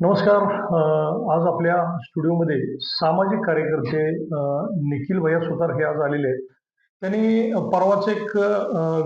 नमस्कार. आज आपल्या स्टुडिओमध्ये सामाजिक कार्यकर्ते निखिल भैया सुतार हे आज आलेले आहेत. त्यांनी परवाच एक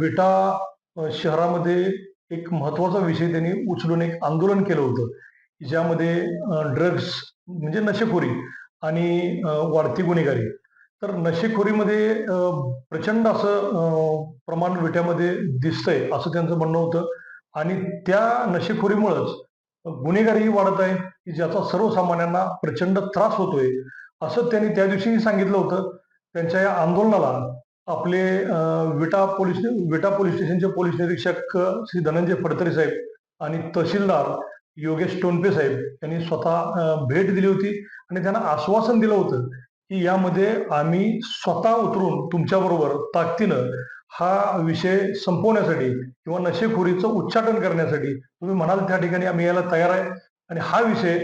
विटा शहरामध्ये एक महत्त्वाचा विषय त्यांनी उचलून एक आंदोलन केलं होतं. ज्यामध्ये ड्रग्स म्हणजे नशेखोरी आणि वाढती गुन्हेगारी. तर नशेखोरीमध्ये प्रचंड असं प्रमाण विट्यामध्ये दिसतंय असं त्यांचं म्हणणं होतं. आणि त्या नशेखोरीमुळंच गुन्हेगारीही वाढत आहे की ज्याचा सर्वसामान्यांना प्रचंड त्रास होतोय. असं त्यांनी त्या दिवशीही सांगितलं होतं. त्यांच्या या आंदोलनाला आपले विटा पोलीस विटा पोलीस स्टेशनचे पोलीस निरीक्षक श्री धनंजय फडतरे साहेब आणि तहसीलदार योगेश टोनपे साहेब यांनी स्वतः भेट दिली होती आणि त्यांना आश्वासन दिलं होतं की यामध्ये आम्ही स्वतः उतरून तुमच्याबरोबर ताकदीनं हा विषय संपवण्यासाठी किंवा नशेखोरीचं उच्चाटन करण्यासाठी तुम्ही म्हणाल त्या ठिकाणी आम्ही यायला तयार आहे. आणि हा विषय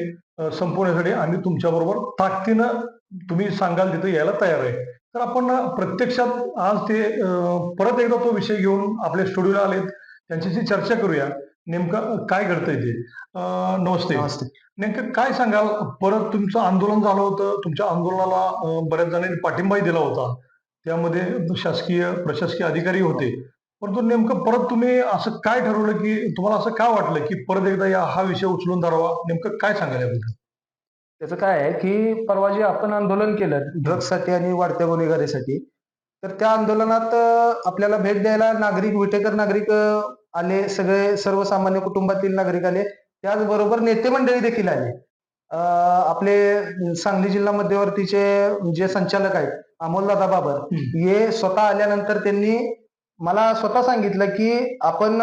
संपवण्यासाठी आम्ही तुमच्याबरोबर ताकदीनं तुम्ही सांगाल तिथे यायला तयार आहे. तर आपण प्रत्यक्षात आज ते परत एकदा तो विषय घेऊन आपल्या स्टुडिओला आलेत. त्यांच्याशी चर्चा करूया. नेमकं काय घडतंय ते? नमस्ते. नमस्ते. नेमकं काय सांगाल? परत तुमचं आंदोलन झालं होतं. तुमच्या आंदोलनाला बऱ्याच जणांनी पाठिंबाही दिला होता. त्यामध्ये शासकीय प्रशासकीय अधिकारी होते. परंतु नेमकं परत तुम्ही असं काय ठरवलं की तुम्हाला असं काय वाटलं की परत एकदा या हा विषय उचलून धरावा? नेमकं काय सांगाल याबद्दल? त्याचं काय आहे की परवा जे आपण आंदोलन केलं ड्रग्ससाठी आणि वाढत्या गुन्हेगारीसाठी तर त्या आंदोलनात आपल्याला भेट द्यायला नागरिक विटेकर नागरिक आले. सगळे सर्वसामान्य कुटुंबातील नागरिक आले. त्याचबरोबर नेते मंडळी देखील आले. आपले सांगली जिल्हा मध्यवर्तीचे जे संचालक आहेत अमोलदादा बाबर हे स्वतः आल्यानंतर त्यांनी मला स्वतः सांगितलं की आपण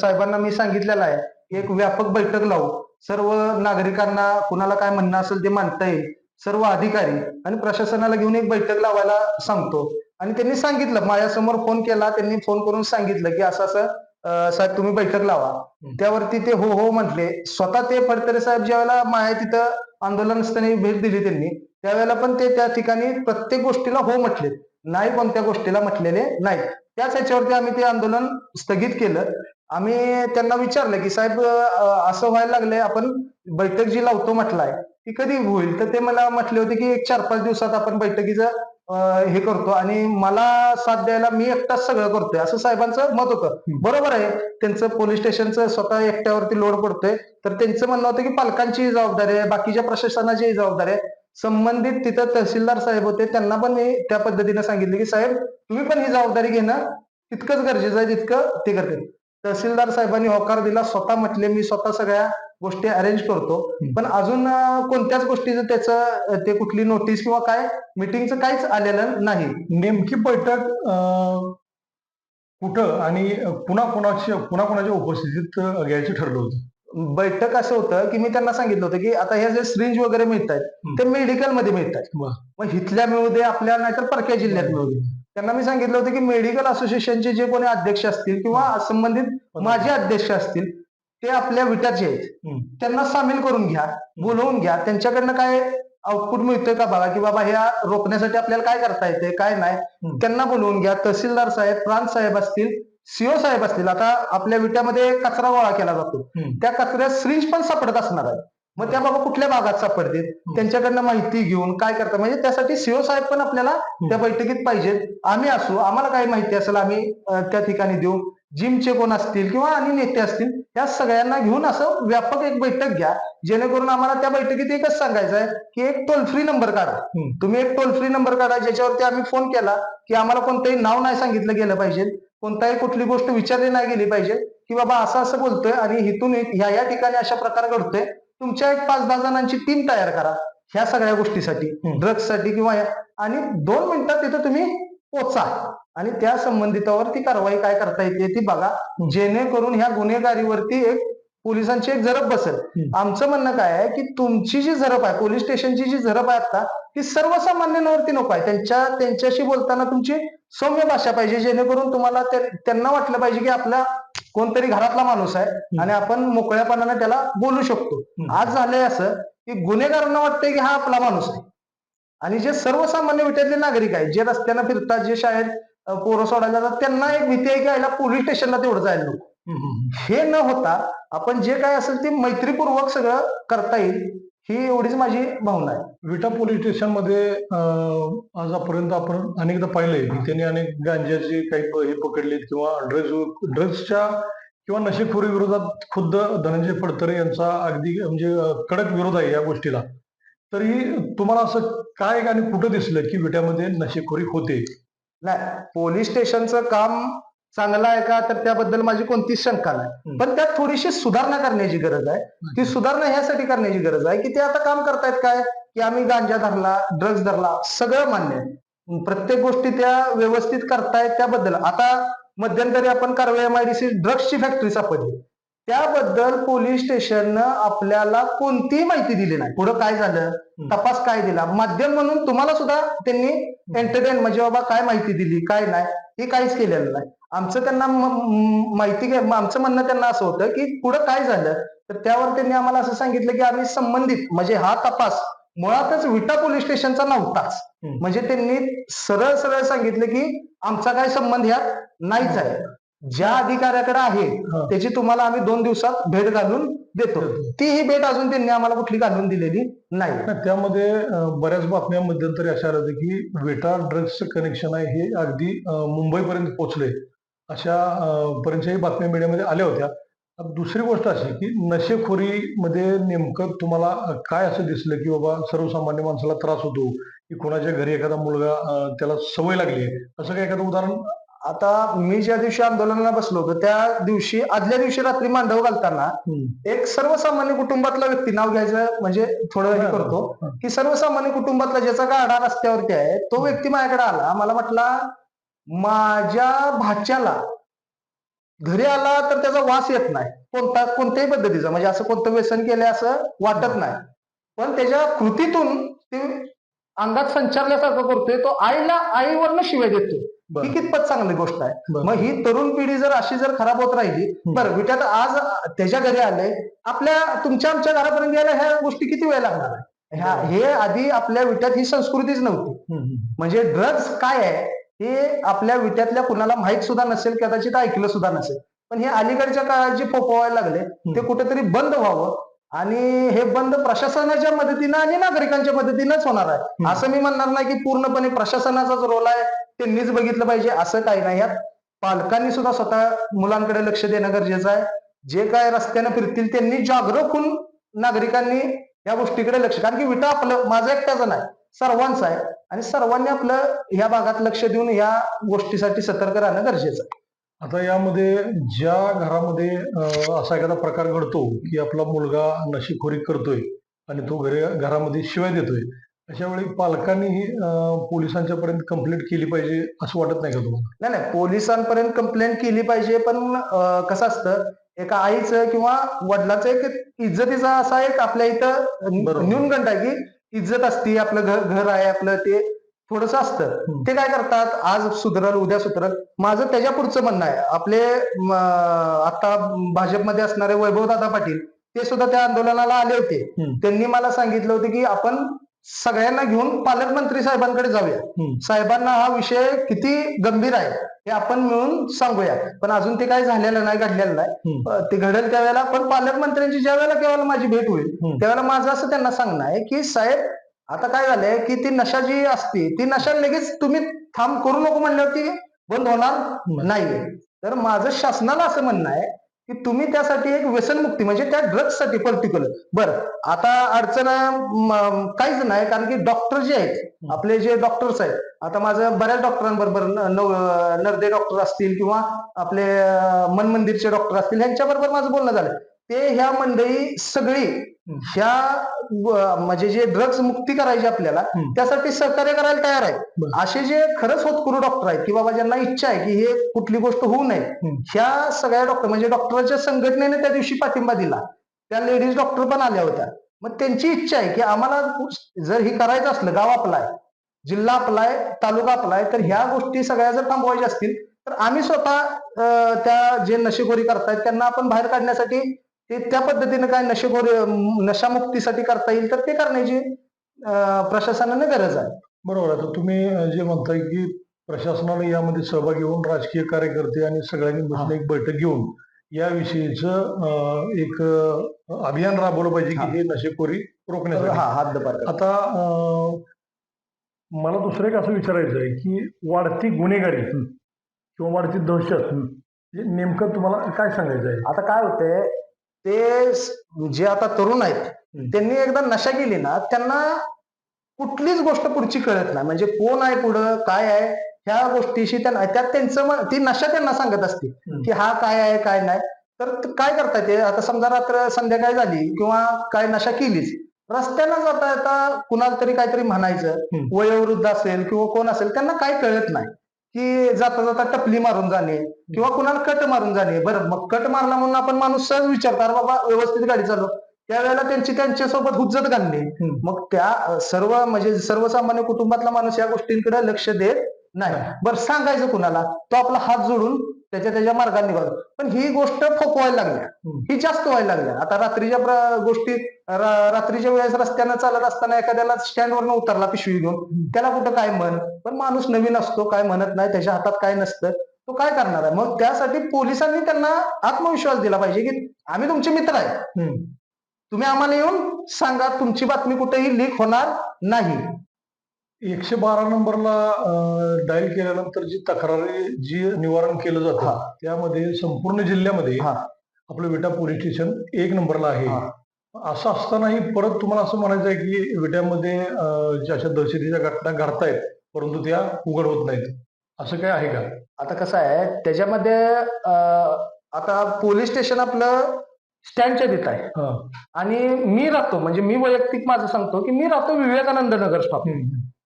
साहेबांना मी सांगितलेलं आहे की एक व्यापक बैठक लावू. सर्व नागरिकांना कुणाला काय म्हणणं असेल ते मांडता येईल. सर्व अधिकारी आणि प्रशासनाला घेऊन एक बैठक लावायला सांगतो. आणि त्यांनी सांगितलं माझ्यासमोर फोन केला त्यांनी फोन करून सांगितलं की असं असं साहेब तुम्ही बैठक लावा. त्यावरती ते हो हो म्हटले. स्वतः ते फडतरे साहेब ज्यावेळेला माझ्या तिथं आंदोलनस्थानी भेट दिली त्यांनी त्यावेळेला पण ते त्या ठिकाणी प्रत्येक गोष्टीला हो म्हटले. नाही कोणत्या गोष्टीला म्हटलेले नाही त्याच ह्याच्यावरती आम्ही ते आंदोलन स्थगित केलं. आम्ही त्यांना विचारलं की साहेब असं व्हायला लागलंय आपण बैठक जी लावतो म्हटलाय ती कधी होईल? तर ते मला म्हटले होते की एक चार पाच दिवसात आपण बैठकीचं हे करतो. आणि मला साथ द्यायला मी एकटाच सगळं करतोय. असं साहेबांचं मत होतं. बरोबर आहे. त्यांचं पोलीस स्टेशनचं स्वतः एकट्यावरती लोड पडतोय. तर त्यांचं म्हणणं होतं की पालकांची जबाबदारी आहे. बाकीच्या प्रशासनाची जबाबदारी आहे. संबंधित तिथं तहसीलदार साहेब होते. त्यांना पण मी त्या पद्धतीने सांगितले की साहेब तुम्ही पण ही जबाबदारी घेणं तितकंच गरजेचं आहे. जितकं ते करते तहसीलदार साहेबांनी होकार दिला. स्वतः म्हटले मी स्वतः सगळ्या गोष्टी अरेंज करतो. पण अजून कोणत्याच गोष्टीचं त्याचं ते कुठली नोटीस किंवा काय मिटिंगचं काहीच आलेलं नाही. नेमकी बैठक कुठं आणि कुणा कुणाच्या कुणा कुणाच्या उपस्थितीत घ्यायचं ठरलं होतं? बैठक असं होतं की मी त्यांना सांगितलं होतं की आता ह्या जे सिरिंज वगैरे मिळत आहेत. ते मेडिकलमध्ये मिळत आहेत. मग इथल्या मिळू दे आपल्या नाहीतर परक्या जिल्ह्यात मिळू दे. त्यांना मी सांगितलं होतं की मेडिकल असोसिएशनचे जे कोणी अध्यक्ष असतील किंवा संबंधित माझे अध्यक्ष असतील ते आपल्या विटाचे आहेत. त्यांना सामील करून घ्या बोलवून घ्या. त्यांच्याकडनं काय आउटपुट मिळतोय का बघा? की बाबा ह्या रोखण्यासाठी आपल्याला काय करता येते काय नाही. त्यांना बोलवून घ्या. तहसीलदार साहेब प्रांत साहेब असतील सीओ साहेब असतील आता आपल्या विट्यामध्ये कचरा गोळा केला जातो. त्या कचऱ्यात सिरिंज पण सापडत असणार आहे मग त्या बाबा कुठल्या भागात सापडतील? त्यांच्याकडनं माहिती घेऊन काय करता? म्हणजे त्यासाठी सीओ साहेब पण आपल्याला त्या बैठकीत पाहिजेत. आम्ही असू आम्हाला काय माहिती असेल आम्ही त्या ठिकाणी देऊ. जिमचे कोण असतील किंवा आणि नेते असतील त्या सगळ्यांना घेऊन असं व्यापक एक बैठक घ्या. जेणेकरून आम्हाला त्या बैठकीत एकच सांगायचं आहे की एक टोल फ्री नंबर काढा. तुम्ही एक टोल फ्री नंबर काढा ज्याच्यावरती आम्ही फोन केला की आम्हाला कोणतंही नाव नाही सांगितलं गेलं पाहिजे. कोणताही कुठली गोष्ट विचारली नाही गेली पाहिजे की बाबा असं असं बोलतोय आणि इथून एक- ह्या या ठिकाणी अशा प्रकार घडतोय. तुमच्या एक पाच दहा जणांची टीम तयार करा. ह्या सगळ्या गोष्टीसाठी हम्म. ड्रग्ससाठी किंवा आणि दोन मिनिटात तिथं तुम्ही पोचा आणि त्या संबंधितावर ती कारवाई काय करता येते ती बघा. जेणेकरून ह्या गुन्हेगारीवरती एक पोलिसांची एक झरप बसेल. आमचं म्हणणं काय आहे की तुमची जी झरप आहे पोलीस स्टेशनची जी झरप आहे आता ती सर्वसामान्यांवरती नको आहे. त्यांच्या त्यांच्याशी बोलताना तुमची सौम्य भाषा पाहिजे जेणेकरून तुम्हाला त्या- त्यांना वाटलं पाहिजे की आपला कोणतरी घरातला माणूस आहे आणि आपण मोकळ्यापणाने त्याला बोलू शकतो. आज झालंय असं की गुन्हेगारांना वाटतंय की हा आपला माणूस आहे. आणि जे सर्वसामान्य विट्यातले नागरिक आहेत जे रस्त्यानं फिरतात जे शाळेत पोरं सोडायला जातात त्यांना एक भीती आहे की आयला पोलीस स्टेशनला तेवढं जायला नको. हे न होता आपण जे काय असेल ते मैत्रीपूर्वक सगळं करता येईल ही एवढीच माझी भावना आहे. विटा पोलीस स्टेशनमध्ये अं, आजपर्यंत आपण अनेकदा पाहिलंय की त्यांनी अनेक गांजाचे काही हे पकडलेत किंवा ड्रग्ज ड्रग्सच्या किंवा नशेखोरी विरोधात खुद्द धनंजय फडतरे यांचा अगदी म्हणजे कडक विरोध आहे या गोष्टीला. तरी तुम्हाला असं काय आणि कुठं दिसलं की विट्यामध्ये नशेखोरी होते? नाही पोलीस स्टेशनचं काम चांगलं आहे का? तर त्याबद्दल माझी कोणतीच शंका नाही. पण त्यात थोडीशी सुधारणा करण्याची गरज आहे. ती सुधारणा ह्यासाठी करण्याची गरज आहे की ते आता काम करतायत काय? की आम्ही गांजा धरला ड्रग्ज धरला सगळं मान्य आहे. प्रत्येक गोष्टी त्या व्यवस्थित करतायत त्याबद्दल. आता मध्यंतरी आपण कारवाई ड्रग्सची फॅक्टरी सापडली. त्याबद्दल पोलीस स्टेशननं आपल्याला कोणतीही माहिती दिली नाही. पुढे काय झालं? तपास काय दिला? माध्यम म्हणून तुम्हाला सुद्धा त्यांनी एंटरटेन म्हणजे बाबा काय माहिती दिली काय नाही हे काहीच केलेलं नाही. आमचं त्यांना माहिती आमचं म्हणणं त्यांना असं होतं की पुढं काय झालं? तर त्यावर त्यांनी आम्हाला असं सांगितलं की आम्ही संबंधित म्हणजे हा तपास मुळातच विटा पोलीस स्टेशनचा नव्हताच. म्हणजे त्यांनी सरळ सरळ सांगितलं की आमचा काय संबंध ह्यात नाहीच आहे. ज्या अधिकाऱ्याकडे आहे हा. त्याची तुम्हाला आम्ही दोन दिवसात भेट घालून देतो. ती ही भेट अजून त्यांनी आम्हाला कुठली घालून दिलेली नाही. त्यामध्ये बऱ्याच बातम्या मध्यंतरी अशा आल्या होत्या की विटा ड्रग्सचं कनेक्शन आहे हे अगदी मुंबईपर्यंत पोहोचले अशा पर्यंतच्याही बातम्या मीडियामध्ये आल्या होत्या. दुसरी गोष्ट अशी की नशेखोरीमध्ये नेमकं तुम्हाला काय असं दिसलं की बाबा सर्वसामान्य माणसाला त्रास होतो की कोणाच्या घरी एखादा मुलगा त्याला सवय लागली असं काय एखादं उदाहरण आता मी ज्या दिवशी आंदोलनाला बसलो होतो त्या दिवशी आदल्या दिवशी रात्री मांडव घालताना एक सर्वसामान्य कुटुंबातला व्यक्ती नाव घ्यायचं म्हणजे थोडं हे करतो. की सर्वसामान्य कुटुंबातला ज्याचा गाडा रस्त्यावरती आहे तो व्यक्ती माझ्याकडे आला. मला म्हटला माझ्या भाच्याला घरी आला तर त्याचा वास येत नाही. कोणता कोणत्याही पद्धतीचा. म्हणजे असं कोणतं व्यसन केलंय असं वाटत नाही. पण त्याच्या कृतीतून ते अंगात संचारल्यासारखं करतोय. तो आईला आईवरनं शिवाय देतोय. बरं. ही कितपत चांगली गोष्ट आहे. मग ही तरुण पिढी जर अशी जर खराब होत राहिली बरं विट्यात आज त्याच्या घरी आले आपल्या तुमच्या आमच्या घरापर्यंत यायला ह्या गोष्टी किती वेळ लागणार आहे? हे आधी आपल्या विट्यात ही संस्कृतीच नव्हती. म्हणजे ड्रग्ज काय आहे हे आपल्या विट्यातल्या कुणाला माहीत सुद्धा नसेल कदाचित ऐकलं सुद्धा नसेल. पण हे अलीकडच्या काळात जे फोफवायला लागले ते कुठेतरी बंद व्हावं आणि हे बंद प्रशासनाच्या मदतीनं आणि नागरिकांच्या मदतीनंच होणार आहे. असं मी म्हणणार नाही की पूर्णपणे प्रशासनाचाच रोल आहे. त्यांनीच बघितलं पाहिजे असं काही नाही यात. पालकांनी सुद्धा स्वतः मुलांकडे लक्ष देणं गरजेचं आहे. जे काय रस्त्यानं फिरतील त्यांनी जागरूक होऊन नागरिकांनी या गोष्टीकडे लक्ष कारण की विटा आपलं माझं एकट्याचं नाही सर्वांचं आहे. आणि सर्वांनी आपलं ह्या भागात लक्ष देऊन या गोष्टीसाठी सतर्क राहणं गरजेचं आहे. आता यामध्ये ज्या घरामध्ये असा एखादा प्रकार घडतो की आपला मुलगा नशेखोरी करतोय आणि तो घरी घरामध्ये शिवाय देतोय अशा वेळी पालकांनीही पोलिसांच्या पर्यंत कंप्लेंट केली पाहिजे असं वाटत नाही का तुम्हाला नाही नाही पोलिसांपर्यंत कंप्लेंट केली पाहिजे पण कसं असतं एका आईचं किंवा वडिलाचं एक इज्जतीचा असा एक आपल्या इथं. न्यूनगंड आहे की इज्जत असते आपलं घर घर आहे आपलं ते थोडस असतं. ते काय करतात? आज सुधरल उद्या सुधरल. माझं त्याच्या पुढचं म्हणणं आहे. आपले आता भाजपमध्ये असणारे वैभव दादा पाटील ते सुद्धा त्या आंदोलनाला आले होते. त्यांनी मला सांगितलं होतं की आपण सगळ्यांना घेऊन पालकमंत्री साहेबांकडे जाऊया. साहेबांना हा विषय किती गंभीर आहे हे आपण मिळून सांगूया. पण अजून ते काही झालेलं नाही घडलेलं नाही. ते घडेल त्यावेळेला पण पालकमंत्र्यांची ज्या वेळेला केवळ माझी भेट होईल. त्यावेळेला माझं असं त्यांना सांगणं आहे की साहेब आता काय झालंय की ती नशा जी असते ती नशा लगेच तुम्ही थांब करू नको म्हणल्यावरती बंद होणार नाहीये. तर माझं शासनाला असं म्हणणं आहे की तुम्ही त्यासाठी एक व्यसनमुक्ती म्हणजे त्या ड्रग्जसाठी पर्टिक्युलर बरं आता अडचण काहीच नाही कारण की डॉक्टर जे आहेत आपले जे डॉक्टर्स आहेत आता माझं बऱ्याच डॉक्टरांबरोबर नरदे डॉक्टर असतील किंवा आपले अं, मन मंदिरचे डॉक्टर असतील ह्यांच्याबरोबर माझं बोलणं झालं. ते ह्या मंडळी सगळी ह्या म्हणजे जे ड्रग्ज मुक्ती करायची आपल्याला. त्यासाठी सहकार्य करायला तयार आहे. असे जे खरंच होतकरू डॉक्टर आहेत की बाबा ज्यांना इच्छा आहे की हे कुठली गोष्ट होऊ नये. ह्या सगळ्या डॉक्टर म्हणजे डॉक्टरांच्या संघटनेने त्या दिवशी पाठिंबा दिला त्या लेडीज डॉक्टर पण आल्या होत्या मग त्यांची इच्छा आहे की आम्हाला जर हे करायचं असलं गाव आपला आहे जिल्हा आपला आहे तालुका आपला आहे तर ह्या गोष्टी सगळ्या जर थांबवायच्या असतील तर आम्ही स्वतः त्या जे नशेखोरी करतायत त्यांना आपण बाहेर काढण्यासाठी ते त्या पद्धतीने काय नशेखोरी नशामुक्तीसाठी करता येईल तर ते करण्याची प्रशासनाने गरज आहे. बरोबर आता तुम्ही जे म्हणताय की प्रशासनाने यामध्ये सहभागी होऊन राजकीय कार्यकर्ते आणि सगळ्यांनी बसून एक बैठक घेऊन याविषयीचं एक अभियान राबवलं पाहिजे. की हे. नशेखोरी रोखण्यासाठी. हा. आता मला दुसरं एक असं विचारायचं आहे की वाढती गुन्हेगारी किंवा वाढती दहशत नेमकं तुम्हाला काय सांगायचं आहे? आता काय होतंय ते जे आता तरुण आहेत. त्यांनी एकदा नशा केली ना त्यांना कुठलीच गोष्ट पुढची कळत नाही म्हणजे कोण आहे पुढं काय आहे ह्या गोष्टीशी त्यांना त्यात त्यांचं ती नशा त्यांना सांगत असते. की हा काय आहे काय नाही तर काय करता ते आता समजा रात्र संध्याकाळ झाली किंवा काय नशा केलीच रस्त्यानं जाता येता कुणाला तरी काहीतरी म्हणायचं. वयोवृद्ध असेल किंवा कोण असेल त्यांना काय कळत नाही की जाता जाता टपली मारून जाणे किंवा कुणाला कट मारून जाणे. बरं मग कट मारला म्हणून आपण माणूस सहज विचारतो अरे बाबा व्यवस्थित गाडी चालव. त्यावेळेला त्यांची त्यांच्यासोबत हुज्जत घालणे. मग त्या सर्व म्हणजे सर्वसामान्य कुटुंबातला माणूस या गोष्टींकडे लक्ष देत नाही. बरं सांगायचं कुणाला? तो आपला हात जोडून त्याच्या त्याच्या मार्गाने निघालो. पण ही गोष्ट फोकवायला लागल्या. ही जास्त व्हायला लागल्या. आता रात्रीच्या गोष्टी रात्रीच्या वेळेस रस्त्यानं चालत असताना एखाद्याला स्टँडवरनं उतरला पिशवी घेऊन. त्याला कुठं काय म्हण? पण माणूस नवीन असतो काय म्हणत नाही त्याच्या हातात काय नसतं. तो काय करणार आहे? मग त्यासाठी पोलिसांनी त्यांना आत्मविश्वास दिला पाहिजे की आम्ही तुमचे मित्र आहे. तुम्ही आम्हाला येऊन सांगा तुमची बातमी कुठेही लीक होणार नाही. एकशे बारा नंबरला डायल केल्यानंतर जी तक्रारी जी निवारण केलं जातं. त्यामध्ये संपूर्ण जिल्ह्यामध्ये हा. आपलं विटा पोलीस स्टेशन एक नंबरला आहे. असं असतानाही परत तुम्हाला असं म्हणायचं आहे की विट्यामध्ये ज्या अशा दहशतीच्या घटना घडतायत परंतु त्या उघड होत नाहीत असं काय आहे का आता कसं आहे त्याच्यामध्ये आता पोलीस स्टेशन आपलं स्टँडच्या तिथं आहे. आणि मी राहतो म्हणजे मी वैयक्तिक माझं सांगतो की मी राहतो विवेकानंद नगर स्टॉप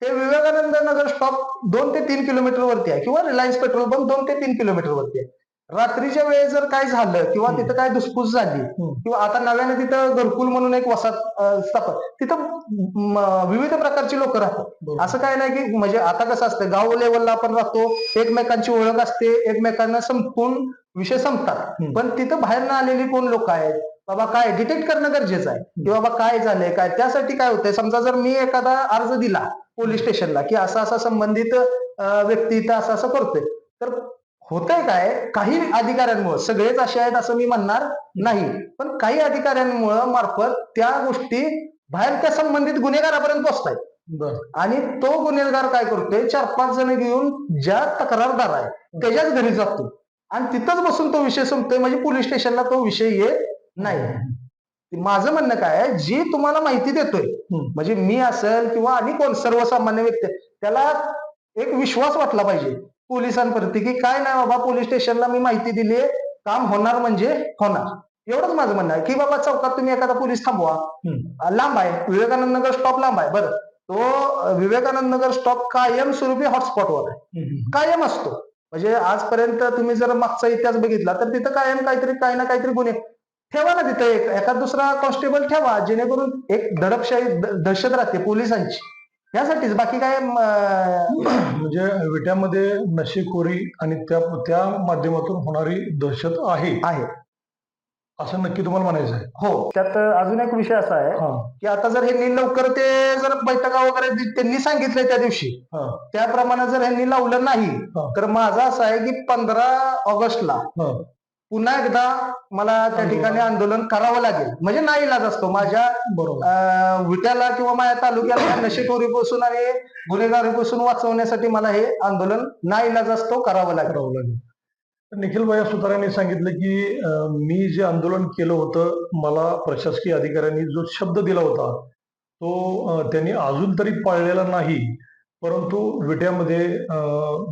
ते विवेकानंद नगर स्टॉप दोन ते तीन किलोमीटर वरती आहे किंवा रिलायन्स पेट्रोल पंप दोन ते तीन किलोमीटर वरती आहे रात्रीच्या वेळेस जर काय झालं किंवा. तिथं काय धुसफूस झाली. किंवा आता नव्याने तिथं घरकुल म्हणून एक वसाहत अं, स्थापन तिथं विविध प्रकारची लोक राहतात. असं काय नाही की म्हणजे आता कसं असतं गाव लेवलला आपण राहतो एकमेकांची ओळख असते एकमेकांना संपून विषय संपतात. पण तिथं बाहेरनं आलेली कोण लोक आहेत बाबा काय डिटेक्ट करणं गरजेचं आहे. की बाबा काय झालंय काय? त्यासाठी काय होतंय? समजा जर मी एखादा अर्ज दिला पोलीस स्टेशनला की असा असा संबंधित व्यक्ती इथं असं असं करतोय. तर होतंय काय? काही अधिकाऱ्यांमुळे सगळेच असे आहेत असं मी म्हणणार नाही. पण काही अधिकाऱ्यांमुळे मार्फत त्या गोष्टी बाहेर त्या संबंधित गुन्हेगारापर्यंत पोहोचतायत. बरं. आणि तो गुन्हेगार काय करतोय? चार पाच जण घेऊन ज्या तक्रारदार आहे त्याच्याच घरी जातो आणि तिथंच बसून तो विषय संपतोय. म्हणजे पोलीस स्टेशनला तो विषय येत नाही. माझं म्हणणं काय आहे जी तुम्हाला माहिती देतोय. म्हणजे मी असेल किंवा आणि कोण सर्वसामान्य व्यक्ती त्याला एक विश्वास वाटला पाहिजे. पोलिसांप्रती की काय नाही बाबा पोलीस स्टेशनला मी माहिती दिली काम होणार म्हणजे होणार. एवढंच माझं म्हणणं आहे. की बाबा चौकात तुम्ही एखादा पोलीस थांबवा. लांब आहे. विवेकानंद नगर स्टॉप लांब आहे. बरं. तो विवेकानंद नगर स्टॉप कायमस्वरूपी हॉटस्पॉटवर आहे. कायम असतो. म्हणजे आजपर्यंत तुम्ही जर मागचा इतिहास बघितला तर तिथं कायम काहीतरी काही ना काहीतरी गुन्हे ठेवा ना तिथं एक एखाद दुसरा कॉन्स्टेबल ठेवा जेणेकरून एक दडपशाही दहशत राहते पोलिसांची. यासाठीच बाकी काय म्हणजे विट्यामध्ये नशेखोरी आणि त्या त्या माध्यमातून होणारी दहशत आहे. आहे. असं नक्की तुम्हाला म्हणायचं आहे. हो. त्यात अजून एक विषय असा आहे की आता जर ह्यांनी लवकर ते जर बैठका वगैरे त्यांनी सांगितलंय त्या दिवशी त्याप्रमाणे जर ह्यांनी लावलं नाही. तर माझं असं आहे की पंधरा ऑगस्टला पुन्हा एकदा मला त्या. ठिकाणी आंदोलन करावं लागेल. म्हणजे नाही इलाज असतो. माझ्या विट्याला किंवा माझ्या तालुक्याला नशेखोरीपासून आणि गुन्हेगारीपासून वाचवण्यासाठी मला हे आंदोलन ना इलाज असतो करावं लागेल. निखिल भैया सुतार यांनी सांगितलं की मी जे आंदोलन केलं होतं मला प्रशासकीय अधिकाऱ्यांनी जो शब्द दिला होता तो त्यांनी अजून तरी पाळलेला नाही. परंतु विट्यामध्ये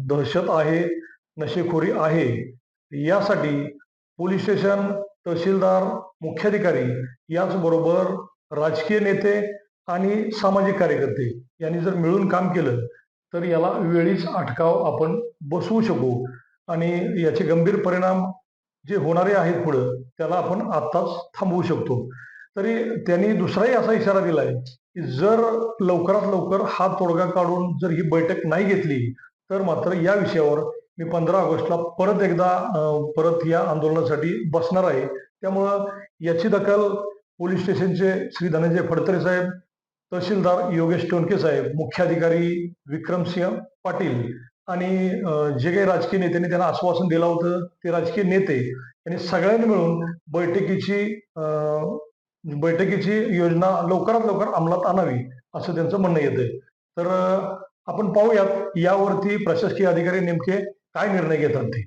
दहशत आहे नशेखोरी आहे. यासाठी पोलीस स्टेशन तहसीलदार मुख्याधिकारी याचबरोबर राजकीय नेते आणि सामाजिक कार्यकर्ते यांनी जर मिळून काम केलं तर याला वेळीच अटकाव आपण बसवू शकू. आणि याचे गंभीर परिणाम जे होणारे आहेत पुढं त्याला आपण आत्ताच थांबवू शकतो. तरी त्यांनी दुसराही असा इशारा दिलाय की जर लवकरात लवकर हा तोडगा काढून जर ही बैठक नाही घेतली तर मात्र या विषयावर मी पंधरा ऑगस्टला परत एकदा परत या आंदोलनासाठी बसणार आहे. त्यामुळं याची दखल पोलीस स्टेशनचे श्री धनंजय फडतरे साहेब तहसीलदार योगेश टोनके साहेब मुख्याधिकारी विक्रमसिंह पाटील आणि जे काही राजकीय नेत्यांनी त्यांना आश्वासन दिलं होतं ते राजकीय नेते यांनी सगळ्यांनी मिळून बैठकीची बैठकीची योजना लवकरात लवकर अंमलात आणावी असं त्यांचं म्हणणं येतंय. तर आपण पाहूयात यावरती प्रशासकीय अधिकारी नेमके काय निर्णय घेतात ते?